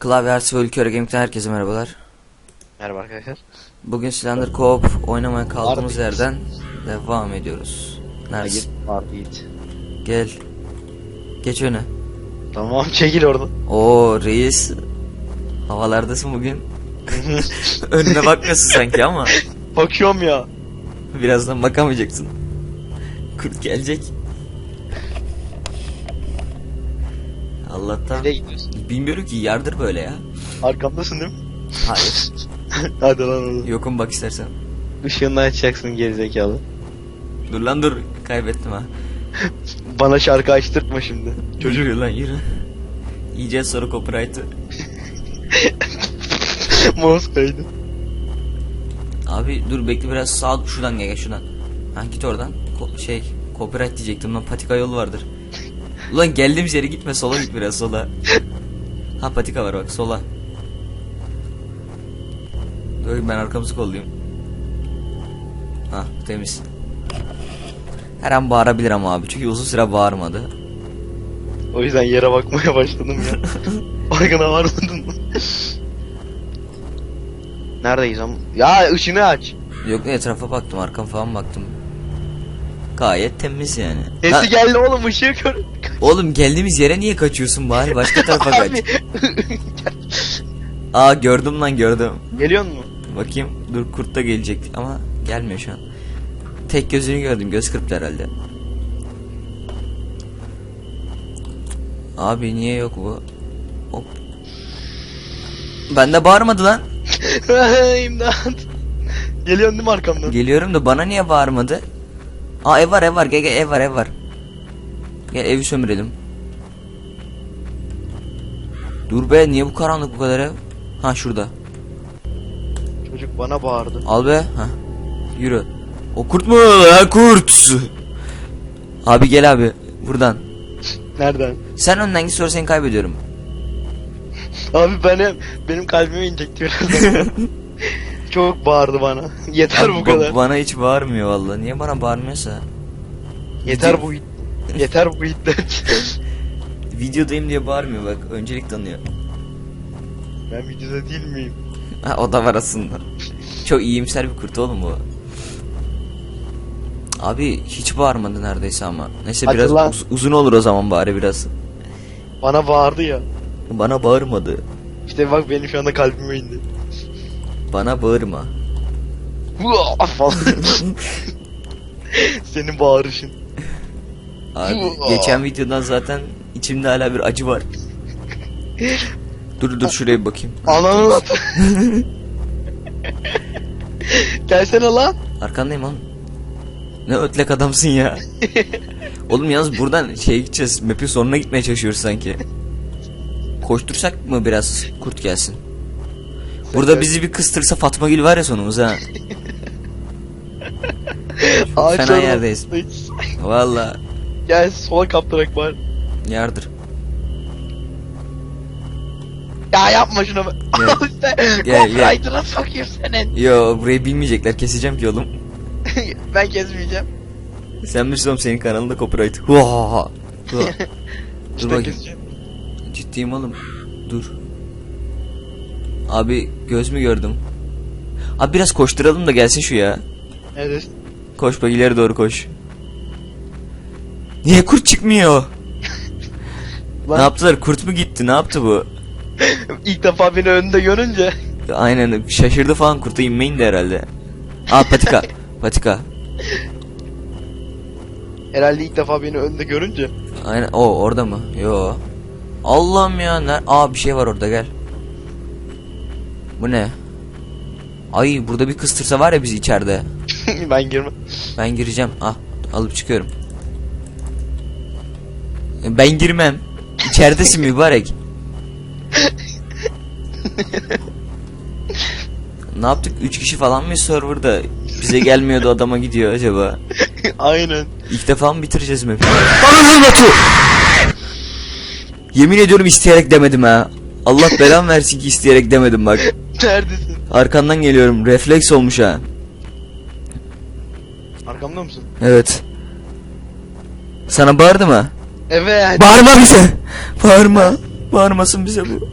Klavye Arts ve Ülke Gaming'den herkese merhabalar. Merhaba arkadaşlar. Bugün Slender Co-op oynamaya kaldığımız Var yerden devam ediyoruz. Neredesin? Var Yiğit. Gel. Geç öne. Tamam çekil oradan. Oo reis. Havalardasın bugün. Önüne bakmıyorsun sanki ama Bakıyorum ya. birazdan bakamayacaksın. Kurt gelecek. Allah'tan. Nereye gidiyorsun? Bilmiyorum ki yardır böyle ya. Arkamdasın değil mi? Hayır. Hadi lan oğlum. Yokum bak istersen. Işığını açacaksın gerizekalı. Dur lan dur. Kaybettim ha. Bana şarkı açtırtma şimdi. Çocuk. Yürü lan yürü. Yiyeceğiz sonra copyright'ı. Mouse kaydı. Abi dur bekle biraz sağ şuradan gel, gel şuradan. Ha git oradan. Ko- şey copyright diyecektim lan patika yolu vardır. Ulan geldiğimiz yere gitme sola git biraz sola. Ha patika var bak sola. Dur ben arkamızı kollayayım. Ha temiz. Her an bağırabilir ama abi çünkü uzun süre bağırmadı. O yüzden yere bakmaya başladım ya. Farkına varmadın mı? Neredeyiz ama? Ya ışını aç. Yok etrafa baktım arkam falan baktım. Gayet temiz yani. Sesi Ha, geldi oğlum ışığı gör. oğlum geldiğimiz yere niye kaçıyorsun bari başka tarafa kaç. Aa gördüm lan gördüm. Geliyor mu? Bakayım dur kurt da gelecek ama gelmiyor şu an. Tek gözünü gördüm göz kırptı herhalde. Abi niye yok bu? Hop. Bende bağırmadı lan. İmdat. Geliyorsun değil mi arkamdan? Geliyorum da bana niye bağırmadı? Aa ev var ev var gel gel ev var ev var. Gel evi sömürelim. Dur be niye bu karanlık bu kadar ev? Ha şurada. Çocuk bana bağırdı. Al be. Ha. Yürü. O kurt mu? Ha kurt. Abi gel abi. Buradan. Nereden? Sen önden git sonra seni kaybediyorum. Abi benim benim kalbime inecekti birazdan. Çok bağırdı bana. Yeter bu kadar. Bana hiç bağırmıyor valla. Niye bana bağırmıyorsa? Yeter bu. Yeter bu itler. Videodayım diye bağırmıyor bak. Öncelik tanıyor. ben videoda değil miyim? Ha o da var aslında. Çok iyimser bir kurt oğlum bu. Abi hiç bağırmadı neredeyse ama. Neyse Hadi biraz lan. uz- uzun olur o zaman bari biraz. Bana bağırdı ya. Bana bağırmadı. İşte bak benim şu anda kalbime indi. Bana bağırma. Falan. Senin bağırışın. Abi geçen videodan zaten içimde hala bir acı var. dur dur şuraya bir bakayım. Ananı at. Gelsene lan. Arkandayım oğlum. Ne ötlek adamsın ya. oğlum yalnız buradan şey gideceğiz. Map'in sonuna gitmeye çalışıyoruz sanki. Koştursak mı biraz kurt gelsin? Burada bizi bir kıstırsa Fatma Gül var ya sonumuz ha. Ağaçların yerdeyiz. arasındayız. Valla Gel sola kaptırak var. yardır. Ya yapma şunu. Gel. Al işte. Gel, gel. Copyright'ına sokayım senin. Yo burayı bilmeyecekler keseceğim ki oğlum. ben kesmeyeceğim. Sen bilirsin oğlum senin kanalında copyright. Huahaha. Dur İşte bakayım. keseceğim. Ciddiyim oğlum. Dur. Abi göz mü gördüm? Abi biraz koşturalım da gelsin şu ya. Evet. Koş bak ileri doğru koş. Niye kurt çıkmıyor? Lan Ne yaptılar? Kurt mu gitti? Ne yaptı bu? ilk defa beni önünde görünce Aynen şaşırdı falan kurta inmeyin de herhalde. Aa patika. patika. herhalde ilk defa beni önünde görünce Aynen o orada mı? Yo. Allah'ım ya. Ne? Aa bir şey var orada gel. Bu ne? Ay burada bir kıstırsa var ya biz içeride. ben girmem. Ben gireceğim. Ah alıp çıkıyorum. Ben girmem. İçeridesin mübarek. ne yaptık? 3 kişi falan mı serverda? Bize gelmiyordu adama gidiyor acaba. Aynen. İlk defa mı bitireceğiz map'i? Ananı Batu! Yemin ediyorum isteyerek demedim ha. Allah belamı versin ki isteyerek demedim bak. Neredesin? Arkandan geliyorum. Refleks olmuş ha. Arkamda mısın? Evet. Sana bağırdı mı? Evet. Bağırma bize. Bağırma. Bağırmasın bize bu.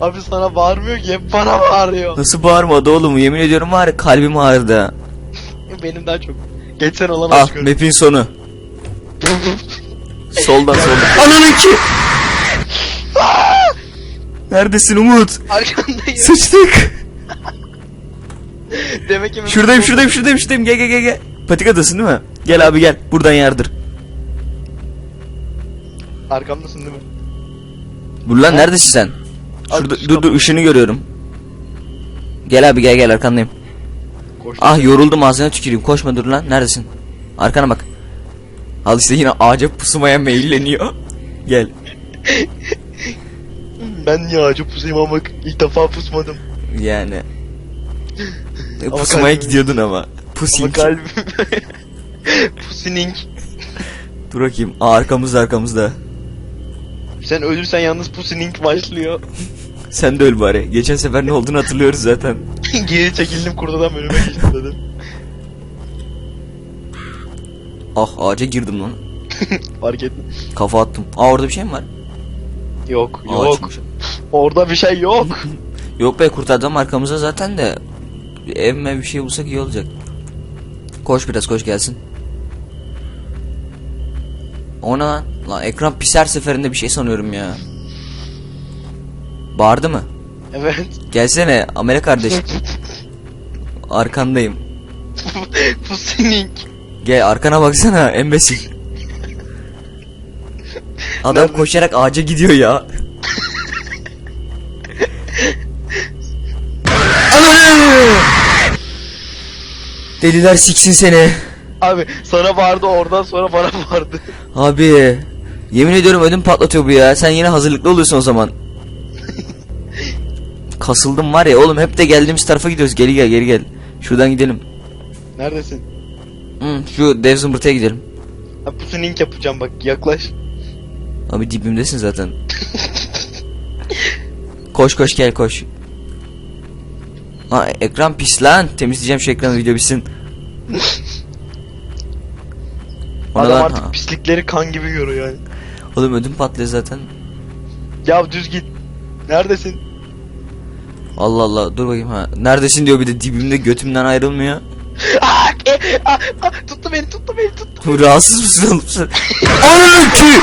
Abi sana bağırmıyor ki hep bana bağırıyor. Nasıl bağırmadı oğlum yemin ediyorum var ya kalbim ağrıdı. Benim daha çok. Geçen olan Ah map'in sonu. Soldan soldan. Ananın ki. Neredesin Umut? Arkandayım. Sıçtık. Demek ki Şuradayım şuradayım şuradayım şuradayım gel gel gel gel. Patikadasın değil mi? Gel abi gel buradan yardır. Arkamdasın değil mi? Dur lan neredesin sen? Şurada dur dur ışını görüyorum. Gel abi gel gel arkandayım. Koş. Ah yoruldum ağzına tüküreyim koşma dur lan neredesin? Arkana bak. Al işte yine ağaca pusmaya meyilleniyor. Gel. Ben niye ağaca pusayım ama ilk defa pusmadım. Yani. E, Ama Pusmaya kalbim- gidiyordun ama. Ama Pusing. kalbim. Pusining. Dur bakayım. Aa, arkamızda arkamızda. Sen ölürsen yalnız pusining başlıyor. Sen de öl bari. Geçen sefer ne olduğunu hatırlıyoruz zaten. Geri çekildim kurdadan önüme geçtim dedim. Ah ağaca girdim lan. Fark ettim. Kafa attım. Aa orada bir şey mi var? Yok yok. açmış. Orada bir şey yok. Yok be kurt adam arkamızda zaten de. Evime bir şey bulsak iyi olacak. Koş biraz koş gelsin. Ona lan. Lan ekran pis her seferinde bir şey sanıyorum ya. Bağırdı mı? evet. Gelsene Amele kardeş. Arkandayım. pusining. Gel arkana baksana embesil. Adam Nerede? koşarak ağaca gidiyor ya. Deliler siksin seni. Abi sana bağırdı oradan sonra bana bağırdı. Abi yemin ediyorum ödüm patlatıyor bu ya. Sen yine hazırlıklı oluyorsun o zaman. Kasıldım var ya oğlum hep de geldiğimiz tarafa gidiyoruz. Geri gel geri gel. Şuradan gidelim. Neredesin? Hı, şu dev zımbırtıya gidelim. Ha pusining yapacağım bak yaklaş. Abi dibimdesin zaten. koş koş gel koş. Ha ekran pis lan. Temizleyeceğim şu ekranı video bitsin. Adam lan, artık ha. pislikleri kan gibi görüyor yani. Oğlum ödüm patlıyor zaten. Ya düz git. Neredesin? Allah Allah dur bakayım ha. Neredesin diyor bir de dibimde götümden ayrılmıyor. Aa, e, aa, aa, tuttu beni tuttu beni tuttu. Rahatsız mısın oğlum sen? Ananı ki!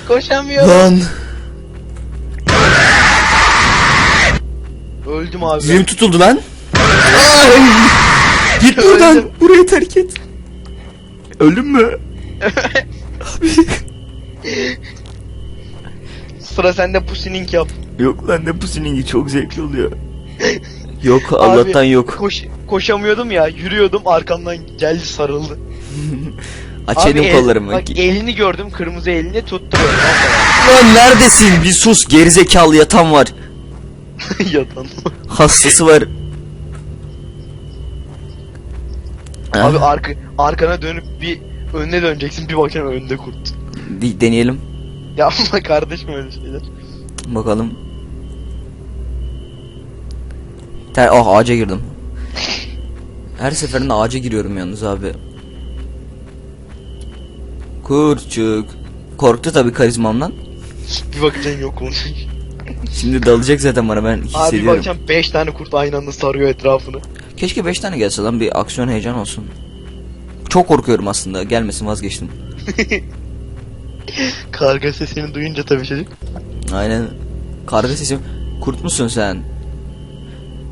Koşamıyorum. Lan. Öldüm abi. Dilim tutuldu lan. Ay! Git buradan. Öldüm. Burayı terk et. Öldün mü? Abi. Sıra sende pusining yap. Yok lan ne pusiningi çok zevkli oluyor. Yok Allah'tan Abi, yok. Koş, koşamıyordum ya yürüyordum arkamdan geldi sarıldı. Aç Abi elim el- kollarımı. Bak elini gördüm kırmızı elini tutturuyor. Lan neredesin? Bir sus gerizekalı yatan var. Yatan. Hastası var. Abi Ah, arka, arkana dönüp bir önüne döneceksin bir bakıyorsun önünde kurt. bir deneyelim. Yapma kardeşim öyle şeyler. Bakalım. Ter oh ağaca girdim. Her seferinde ağaca giriyorum yalnız abi. Kurçuk. Korktu tabii karizmamdan. Bir bakacaksın yok olmuş. Şimdi dalacak zaten bana ben Abi hissediyorum. bakacaksın 5 tane kurt aynı anda sarıyor etrafını. Keşke 5 tane gelse lan bir aksiyon heyecan olsun. Çok korkuyorum aslında. Gelmesin vazgeçtim. Karga sesini duyunca tabii çocuk. Aynen. Karga sesim. Kurt musun sen?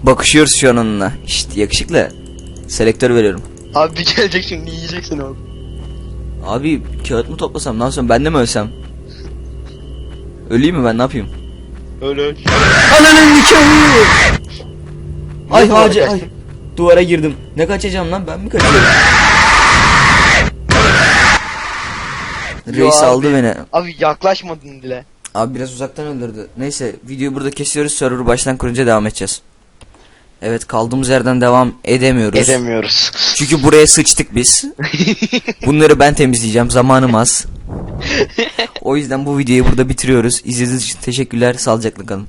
Bakışıyoruz şu an onunla. İşte yakışıklı. Selektör veriyorum. Abi bir gelecek şimdi yiyeceksin abi. Abi kağıt mı toplasam ne yapsam ben de mi ölsem? Öleyim mi ben ne yapayım? Öyle. Ananın nikahı! Ay hacı ay. Duvara girdim. Ne kaçacağım lan ben mi kaçıyorum? Yo Reis abi. aldı beni. Abi yaklaşmadın bile. Abi biraz uzaktan öldürdü. Neyse videoyu burada kesiyoruz. Server'ı baştan kurunca devam edeceğiz. Evet kaldığımız yerden devam edemiyoruz. Edemiyoruz. Çünkü buraya sıçtık biz. Bunları ben temizleyeceğim. Zamanım az. O yüzden bu videoyu burada bitiriyoruz. İzlediğiniz için teşekkürler. Sağlıcakla kalın.